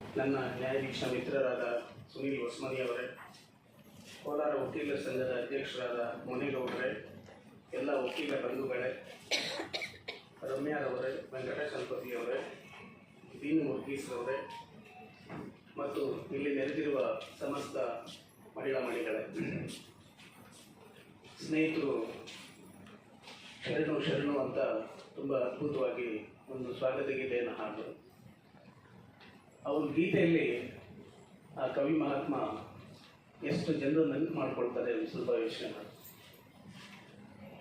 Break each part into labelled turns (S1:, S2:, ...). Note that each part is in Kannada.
S1: ನನ್ನ ನ್ಯಾಯಾಧೀಶ ಮಿತ್ರರಾದ ಸುನೀಲ್ ಹೊಸ್ಮನಿ ಅವರೇ ಕೋಲಾರ ವಕೀಲರ ಸಂಘದ ಅಧ್ಯಕ್ಷರಾದ ಮುನಿಗೌಡರೇ ಎಲ್ಲ ವಕೀಲ ಬಂಧುಗಳೇ ರಮ್ಯಾರವರೇ ಅಲ್ಪತಿ ಅವರೇ ದೀನು ಮುರ್ಗೀಸ್ ಅವರೇ ಮತ್ತು ಇಲ್ಲಿ ನೆರೆದಿರುವ ಸಮಸ್ತ ಮಹಿಳಾ ಮಣಿಗಳೇ. ಸ್ನೇಹಿತರು, ಶರಣು ಶರಣು ಅಂತ ತುಂಬ ಅದ್ಭುತವಾಗಿ ಒಂದು ಸ್ವಾಗತ ಗೀತೆಯನ್ನು ಹಾಡಿದರು ಅವ್ರ ಗೀತೆಯಲ್ಲಿ ಆ ಕವಿ ಮಹಾತ್ಮ ಎಷ್ಟು ಜನರು ನೆನಪು ಮಾಡ್ಕೊಳ್ತಾರೆ ಸ್ವಲ್ಪ ಯೋಚನೆ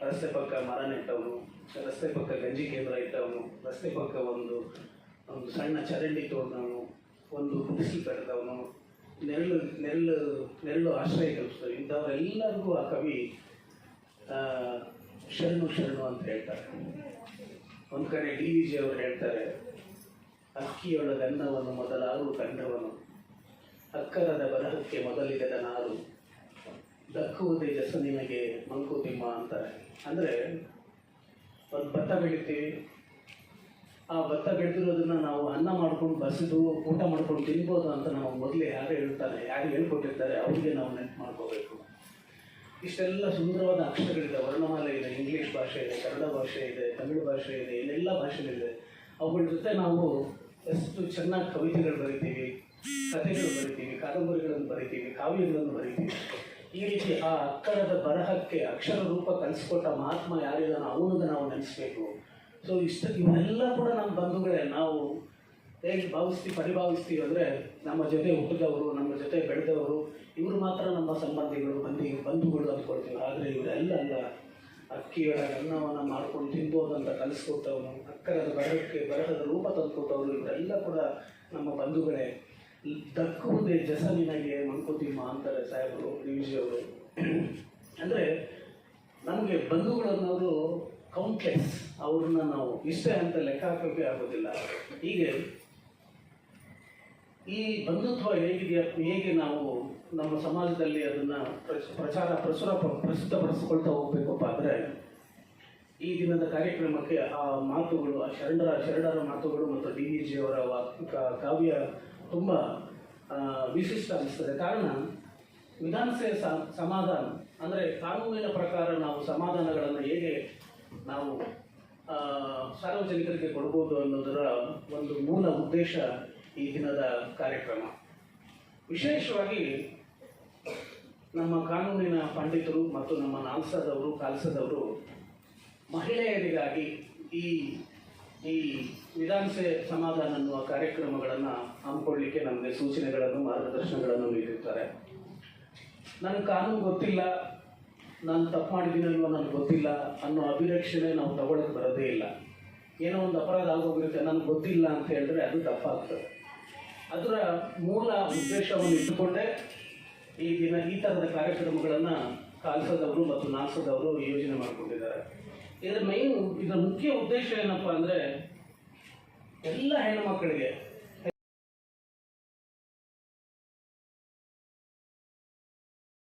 S1: ರಸ್ತೆ ಪಕ್ಕ ಮರ ನೆಟ್ಟವನು ರಸ್ತೆ ಪಕ್ಕ ಗಂಜಿ ಕೇಂದ್ರ ಇಟ್ಟವನು, ರಸ್ತೆ ಪಕ್ಕ ಒಂದು ಒಂದು ಸಣ್ಣ ಚರಂಡಿ ತೋಡ್ದವನು ಒಂದು ಗುಡಿಸಲು ಕಟ್ಟಿದವನು ನೆರಳು ನೆರಳು ನೆರಳು ಆಶ್ರಯ ಕಲ್ಪಿಸಿದವು ಇಂಥವರೆಲ್ಲರಿಗೂ ಆ ಕವಿ ಶರಣು ಶರಣು ಅಂತ ಹೇಳ್ತಾರೆ. ಒಂದು ಕಡೆ ಡಿ ವಿ ಜಿ ಅವರು ಹೇಳ್ತಾರೆ, ಅಕ್ಕಿಯೊಳಗನ್ನವನು ಮೊದಲಾರು ಕಂಡವನು, ಅಕ್ಕರದ ಬರಹಕ್ಕೆ ಮೊದಲಿಗದ ನಾರು ದಕ್ಕುವುದೇ ಜಸ ನಿನಗೆ ಮಂಕುತಿಮ್ಮ ಅಂತಾರೆ. ಅಂದರೆ ಒಂದು ಭತ್ತ ಬೆಳಿತೀವಿ. ಆ ಭತ್ತ ಬೆಳೆದಿರೋದನ್ನು ನಾವು ಅನ್ನ ಮಾಡ್ಕೊಂಡು ಬಸಿದು ಊಟ ಮಾಡ್ಕೊಂಡು ತಿನ್ಬೋದು ಅಂತ ನಾವು ಮೊದಲೇ ಯಾರು ಹೇಳ್ತಾರೆ, ಯಾರು ಹೇಳ್ಕೊಟ್ಟಿರ್ತಾರೆ, ಅವರಿಗೆ ನಾವು ನೆನ್ಪು ಮಾಡ್ಕೋಬೇಕು. ಇಷ್ಟೆಲ್ಲ ಸುಂದರವಾದ ಅಕ್ಷರಗಳಿದೆ, ವರ್ಣಮಾಲೆ ಇದೆ, ಇಂಗ್ಲೀಷ್ ಭಾಷೆ ಇದೆ, ಕನ್ನಡ ಭಾಷೆ ಇದೆ, ತಮಿಳು ಭಾಷೆ ಇದೆ, ಇನ್ನೆಲ್ಲ ಭಾಷೆಗಳಿದೆ. ಅವುಗಳ ಜೊತೆ ನಾವು ಎಷ್ಟು ಚೆನ್ನಾಗಿ ಕವಿತೆಗಳು ಬರಿತೀವಿ, ಕಥೆಗಳು ಬರಿತೀವಿ, ಕಾದಂಬರಿಗಳನ್ನು ಬರಿತೀವಿ, ಕಾವ್ಯಗಳನ್ನು ಬರಿತೀವಿ ಈ ರೀತಿ ಆ ಅಕ್ಕರದ ಬರಹಕ್ಕೆ ಅಕ್ಷರ ರೂಪ ಕಲಿಸ್ಕೊಟ್ಟ ಮಹಾತ್ಮ ಯಾರಿದಾನ ಅವನಿಗೆ ನಾವು ನೆನೆಸ್ಬೇಕು. ಸೊ ಇಷ್ಟು ಇವನ್ನೆಲ್ಲ ಕೂಡ ನಮ್ಮ ಬಂಧುಗಳೇ, ನಾವು ಹೇಗೆ ಭಾವಿಸ್ತೀವಿ, ಪರಿಭಾವಿಸ್ತೀವಿ ಅಂದರೆ ನಮ್ಮ ಜೊತೆ ಹುಟ್ಟಿದವರು, ನಮ್ಮ ಜೊತೆ ಬೆಳೆದವರು, ಇವರು ಮಾತ್ರ ನಮ್ಮ ಸಂಬಂಧಿಗಳು ಬಂದು ಬಂಧುಗಳು ಅಂದ್ಕೊಳ್ತೀವಿ. ಆದರೆ ಇವರೆಲ್ಲ ಅಲ್ಲ. ಅಕ್ಕಿಯವರ ಅನ್ನವನ್ನು ಮಾಡ್ಕೊಂಡು ತಿನ್ಬೋದು ಅಂತ ಅಕ್ಕರದ ಬರಹಕ್ಕೆ, ಬರಹದ ರೂಪ ತಂದುಕೊಟ್ಟವರು, ಇವರೆಲ್ಲ ಕೂಡ ನಮ್ಮ ಬಂಧುಗಳೇ. ದಕ್ಕುವುದೇ ಜಸನಿನಗೆ ಮಂಕುತಿಮ್ಮ ಅಂತಾರೆ ಸಾಹೇಬರು ಅವರು. ಅಂದರೆ ನಮಗೆ ಬಂಧುಗಳನ್ನವರು ಕೌಂಟ್ಲೆಸ್ ಅವ್ರನ್ನ ನಾವು ಇಷ್ಟೇ ಅಂತ ಲೆಕ್ಕ ಹಾಕೋಕೆ ಆಗೋದಿಲ್ಲ. ಹೀಗೆ ಈ ಬಂಧುತ್ವ ಹೇಗಿದೆಯಾ ಹೇಗೆ ನಾವು ನಮ್ಮ ಸಮಾಜದಲ್ಲಿ ಅದನ್ನು ಪ್ರಚ- ಪ್ರಚಾರ ಪ್ರಸುರ ಪ್ರಸಿದ್ಧಪಡಿಸ್ಕೊಳ್ತಾ ಹೋಗ್ಬೇಕಪ್ಪ ಅಂದರೆ ಈ ದಿನದ ಕಾರ್ಯಕ್ರಮಕ್ಕೆ ಆ ಮಾತುಗಳು, ಆ ಶರಣರ ಶರಣರ ಮಾತುಗಳು ಮತ್ತು ಡಿ ವಿ ಜಿಯವರ ಕಾವ್ಯ ತುಂಬ ವಿಶಿಷ್ಟ ಅನಿಸ್ತದೆ. ಕಾರಣ, ವಿಧಾನಸಭೆಯ ಸಮಾಧಾನ, ಅಂದರೆ ಕಾನೂನಿನ ಪ್ರಕಾರ ನಾವು ಸಮಾಧಾನಗಳನ್ನು ಹೇಗೆ ನಾವು ಸಾರ್ವಜನಿಕರಿಗೆ ಕೊಡ್ಬೋದು ಅನ್ನೋದರ ಒಂದು ಮೂಲ ಉದ್ದೇಶ ಈ ದಿನದ ಕಾರ್ಯಕ್ರಮ. ವಿಶೇಷವಾಗಿ ನಮ್ಮ ಕಾನೂನಿನ ಪಂಡಿತರು ಮತ್ತು ನಮ್ಮ ನಾಲ್ಸದವರು, ಕಾಲ್ಸದವರು ಮಹಿಳೆಯರಿಗಾಗಿ ಈ ಈ ವಿಧಾನಸಭೆ ಸಮಾಧಾನ ಅನ್ನುವ ಕಾರ್ಯಕ್ರಮಗಳನ್ನು ಹಮ್ಮಿಕೊಳ್ಳಿಕ್ಕೆ ನಮಗೆ ಸೂಚನೆಗಳನ್ನು, ಮಾರ್ಗದರ್ಶನಗಳನ್ನು ನೀಡಿರ್ತಾರೆ. ನನಗೆ ಕಾನೂನು ಗೊತ್ತಿಲ್ಲ, ನಾನು ತಪ್ಪು ಮಾಡಿದ್ದೀನಲ್ವ ನನಗೆ ಗೊತ್ತಿಲ್ಲ ಅನ್ನೋ ಅಭಿರಕ್ಷಣೆ ನಾವು ತಗೊಳಕ್ಕೆ ಬರೋದೇ ಇಲ್ಲ. ಏನೋ ಒಂದು ಅಪರಾಧ ಆಗೋಗಿರುತ್ತೆ, ನನಗೆ ಗೊತ್ತಿಲ್ಲ ಅಂತ ಹೇಳಿದ್ರೆ ಅದು ತಪ್ಪಾಗ್ತದೆ. ಅದರ ಮೂಲ ಉದ್ದೇಶವನ್ನು ಇಟ್ಟುಕೊಂಡೇ ಈ ದಿನ ಈ ಥರದ ಕಾರ್ಯಕ್ರಮಗಳನ್ನು ಕಾಲ್ಸದವರು ಮತ್ತು ನಾಲ್ಸದವರು ಯೋಜನೆ ಮಾಡಿಕೊಂಡಿದ್ದಾರೆ. ಇದರ ಮೈನ್ ಇದರ ಮುಖ್ಯ ಉದ್ದೇಶ ಏನಪ್ಪ ಅಂದರೆ ಎಲ್ಲ ಹೆಣ್ಣು ಮಕ್ಕಳಿಗೆ